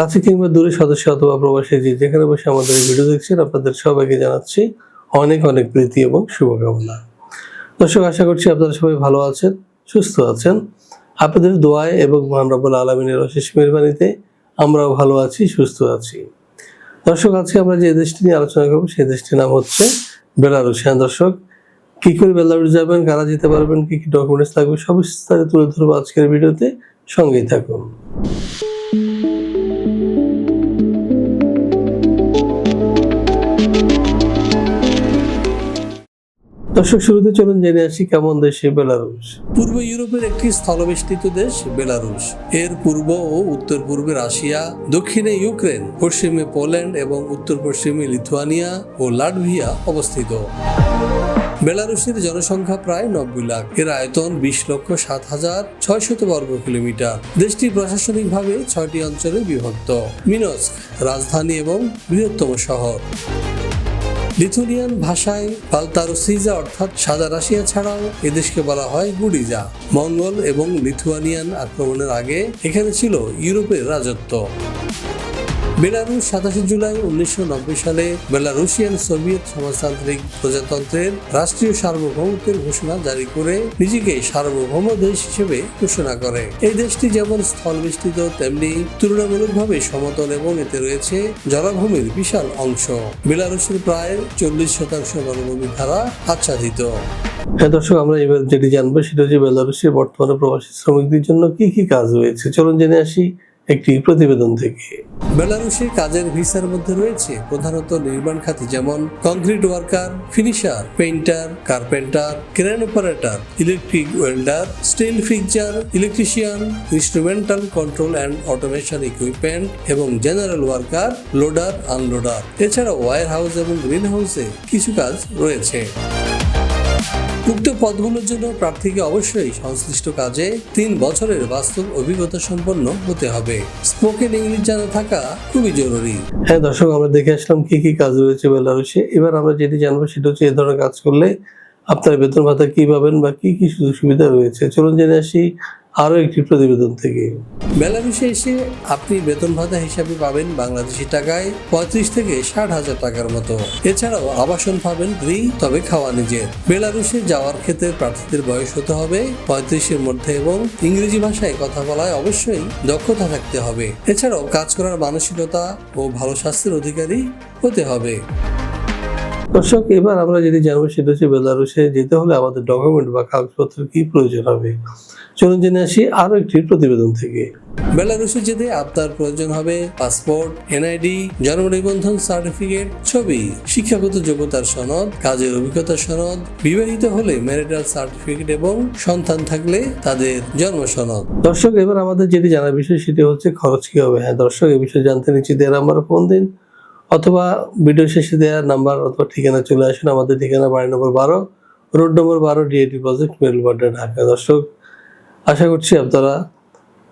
কাছে কিংবা দূরে সদস্য অথবা প্রবাসী যে যেখানে বসে আমাদের ভিডিও দেখছেন, আপনাদের সবাইকে জানাচ্ছি অনেক অনেক প্রীতি এবং শুভকামনা। দর্শক, আশা করছি আপনারা সবাই ভালো আছেন, সুস্থ আছেন। আপনাদের দোয়ায় এবং মহান রব্বুল আলমিনের অশেষ মেহরবানিতে আমরাও ভালো আছি, সুস্থ আছি। দর্শক, আজকে আমরা যে দেশটি নিয়ে আলোচনা করব, সেই দেশটির নাম হচ্ছে বেলারুশ। হ্যাঁ দর্শক, কী করে বেলারুশ যাবেন, কারা যেতে পারবেন, কি কি ডকুমেন্টস লাগবে, সব বিস্তারিত তুলে ধরবো আজকের ভিডিওতে। সঙ্গেই থাকুন। দর্শক, শুরুতে চলুন জেনে আসি কেমন দেশে বেলারুশ। পূর্ব ইউরোপের একটি স্থলবেষ্টিত দেশ, বেলারুশ। এর পূর্ব ও উত্তর পূর্বে রাশিয়া, দক্ষিণে ইউক্রেন, পশ্চিমে পোল্যান্ড এবং উত্তর পশ্চিমে লিথুয়ানিয়া ও লাটভিয়া অবস্থিত। বেলারুশের জনসংখ্যা প্রায় নব্বই লাখ। এর আয়তন বিশ লক্ষ সাত হাজার ছয়শত বর্গ কিলোমিটার। দেশটি প্রশাসনিকভাবে ছয়টি অঞ্চলে বিভক্ত। মিনস্ক, রাজধানী এবং বৃহত্তম শহর। লিথুনিয়ান ভাষায় পালতারোসিজা অর্থাৎ সাদা রাশিয়া ছাড়াও এদেশকে বলা হয় গুডিজা মঙ্গল এবং লিথুয়ানিয়ান আক্রমণের আগে এখানে ছিল ইউরোপের রাজত্ব। বেলারুশ সাতাশে জুলাই উনিশশো নব্বই সালে বেলারুশিয়ান সোভিয়েত সমাজতান্ত্রিক প্রজাতন্ত্রের রাষ্ট্রীয় সার্বভৌমত্বের ঘোষণা জারি করে নিজেকে সার্বভৌম দেশ হিসেবে ঘোষণা করে। এই দেশটি যেমন স্থল স্থলবেষ্টিত তেমনি তুলনামূলকভাবে সমতল এবং এতে রয়েছে জলাভূমির বিশাল অংশ। বেলারুশের প্রায় চল্লিশ শতাংশ বনভূমি দ্বারা আচ্ছাদিত। হ্যাঁ দর্শক, আমরা এবার যেটি জানব, সেটা হচ্ছে বেলারুশের বর্তমানে প্রবাসী শ্রমিকদের জন্য কি কি কাজ রয়েছে। চলুন জেনে আসি একটি প্রতিবেদন থেকে। বেলারুশে কাজের ভিসার মধ্যে রয়েছে প্রধানত নির্মাণ খাতে যেমন concrete worker, finisher, painter, carpenter, crane operator, electric welder, steel fixer electrician, instrumental control and automation equipment এবং জেনারেল ওয়ার্কার, লোডার, আনলোডার। এছাড়া ওয়ার হাউস এবং গ্রিন হাউসে কিছু কাজ রয়েছে। উক্ত পদগুলোর জন্য প্রার্থীকে অবশ্যই সংশ্লিষ্ট কাজে তিন বছরের বাস্তব অভিজ্ঞতা সম্পন্ন হতে হবে। স্পোকেন ইংলিশ জানা থাকা খুবই জরুরি। হ্যাঁ দর্শক, আমরা দেখে আসলাম কি কি কাজ রয়েছে বেলারুশে। এবার আমরা যেটি জানব সেটা হচ্ছে এ ধরনের কাজ করলে আপনার বেতন ভাতা কি পাবেন বা কি কি সুযোগ সুবিধা রয়েছে। চলুন জেনে আসি আরও একটি প্রতিবেদন থেকে। বেলারুশে এসে আপনি বেতন ভাতা হিসাবে পাবেন বাংলাদেশি টাকায় পঁয়ত্রিশ থেকে ষাট হাজার টাকার মতো। এছাড়াও আবাসন পাবেন ফ্রি, তবে খাওয়া নিজের বেলারুশে যাওয়ার ক্ষেত্রে প্রার্থীদের বয়স হতে হবে পঁয়ত্রিশের মধ্যে এবং ইংরেজি ভাষায় কথা বলায় অবশ্যই দক্ষতা থাকতে হবে। এছাড়াও কাজ করার মানসিকতা ও ভালো স্বাস্থ্যের অধিকারী হতে হবে। দর্শক, এবার আমরা যেটি জানব সেটা হচ্ছে বেলারুশে যেতে হলে আমাদের ডকুমেন্ট বা কাগজপত্রের কি প্রয়োজন হবে? চলুন জেনে আসি আরও একটি প্রতিবেদন থেকে। বেলারুশে যেতে আপনার প্রয়োজন হবে পাসপোর্ট, এনআইডি, জন্ম নিবন্ধন সার্টিফিকেট, ছবি, শিক্ষাগত যোগ্যতার সনদ, কাজের অভিজ্ঞতা সনদ, বিবাহিত হলে ম্যারিটাল সার্টিফিকেট এবং সন্তান থাকলে তাদের জন্ম সনদ। দর্শক, এবার আমাদের যেটি জানার বিষয় সেটি হচ্ছে খরচ কি হবে? হ্যাঁ দর্শক এই বিষয়ে জানতে নিচ্ছি দেড় নাম্বার ফোন দিন। অথবা ভিডিও শেষে দেওয়ার নাম্বার অথবা ঠিকানা চলে আসুন আমাদের ঠিকানা বাড়ি নম্বর বারো, রোড নম্বর বারো ডিএটি প্রজেক্ট মেলবাড্ডা ঢাকা। দর্শক, আশা করছি আপনারা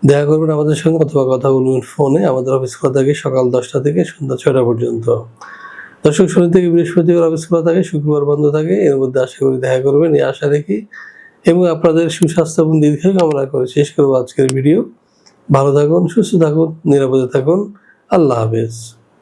দেখা করবেন আমাদের সঙ্গে অথবা কথা বলবেন ফোনে। আমাদের অফিস খোলা থাকে সকাল দশটা থেকে সন্ধ্যা ছয়টা পর্যন্ত। দর্শক শনি থেকে বৃহস্পতিবার অফিস খোলা থাকে, শুক্রবার বন্ধ থাকে। এর মধ্যে আশা করি দেখা করবেন, এই আশা রেখে। এবং আপনাদের সুস্বাস্থ্য এবং দীর্ঘায়ু কামনা করে শেষ করব আজকের ভিডিও। ভালো থাকুন, সুস্থ থাকুন, নিরাপদে থাকুন। আল্লাহ হাফেজ।